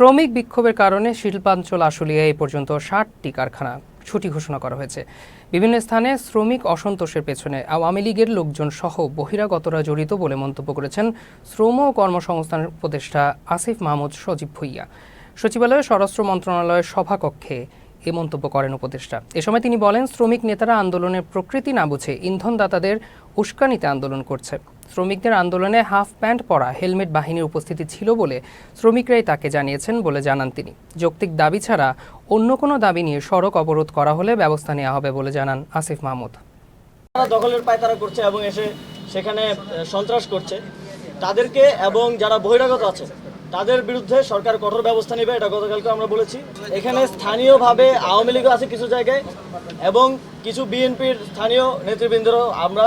শ্রমিক বিক্ষোভের কারণে শিল্পাঞ্চল আশুলিয়ায় এ পর্যন্ত ষাটটি কারখানা ছুটি ঘোষণা করা হয়েছে। বিভিন্ন স্থানে শ্রমিক অসন্তোষের পেছনে আওয়ামী লীগের লোকজন সহ বহিরাগতরা জড়িত বলে মন্তব্য করেছেন শ্রম ও কর্মসংস্থান উপদেষ্টা আসিফ মাহমুদ সজীব ভুইয়া। সচিবালয়ে স্বরাষ্ট্র মন্ত্রণালয়ের সভাকক্ষে এ মন্তব্য করেন উপদেষ্টা। এ সময় তিনি বলেন, শ্রমিক নেতারা আন্দোলনের প্রকৃতি না বুঝে ইন্ধনদাতাদের উস্কানিতে আন্দোলন করছে। শ্রমিকদের আন্দোলনে হাফ প্যান্ট পরা হেলমেট বাহিনীর উপস্থিতি ছিল বলে শ্রমিকরাই তাকে জানিয়েছেন বলে জানান তিনি। যৌক্তিক দাবি ছাড়া অন্য কোনো দাবি নিয়ে সড়ক অবরোধ করা হলে ব্যবস্থা নেওয়া হবে বলে জানান আসিফ মাহমুদ। তারা দখলের পায়তারা করছে এবং এসে সেখানে সন্ত্রাস করছে। তাদেরকে এবং যারা বহিরাগত আছে, তাদের বিরুদ্ধে সরকার কঠোর ব্যবস্থা নেবে, এটা গতকালকে আমরা বলেছি। এখানে স্থানীয়ভাবে আওয়ামী লীগও আছে কিছু জায়গায় এবং কিছু বিএনপির স্থানীয় নেতৃবৃন্দেরও আমরা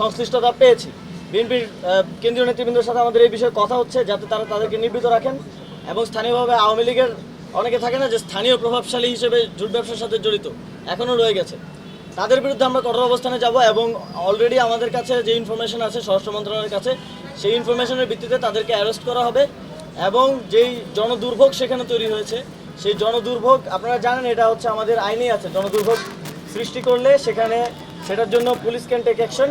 সংশ্লিষ্টতা পেয়েছি। বিএনপির কেন্দ্রীয় নেতৃবৃন্দের সাথে আমাদের এই বিষয়ে কথা হচ্ছে, যাতে তারা তাদেরকে নিবৃত রাখেন এবং স্থানীয়ভাবে আওয়ামী লীগের অনেকে থাকে না যে স্থানীয় প্রভাবশালী হিসেবে জুট ব্যবসার সাথে জড়িত এখনও রয়ে গেছে। তাদের বিরুদ্ধে আমরা কঠোর অবস্থানে যাব এবং অলরেডি আমাদের কাছে যে ইনফরমেশন আছে, স্বরাষ্ট্র মন্ত্রণালয়ের কাছে, সেই ইনফরমেশনের ভিত্তিতে তাদেরকে অ্যারেস্ট করা হবে এবং যেই জনদুর্ভোগ সেখানে তৈরি হয়েছে, সেই জনদুর্ভোগ আপনারা জানেন এটা হচ্ছে আমাদের আইনেই আছে, জনদুর্ভোগ সৃষ্টি করলে সেখানে সেটার জন্য পুলিশ ক্যান টেক অ্যাকশন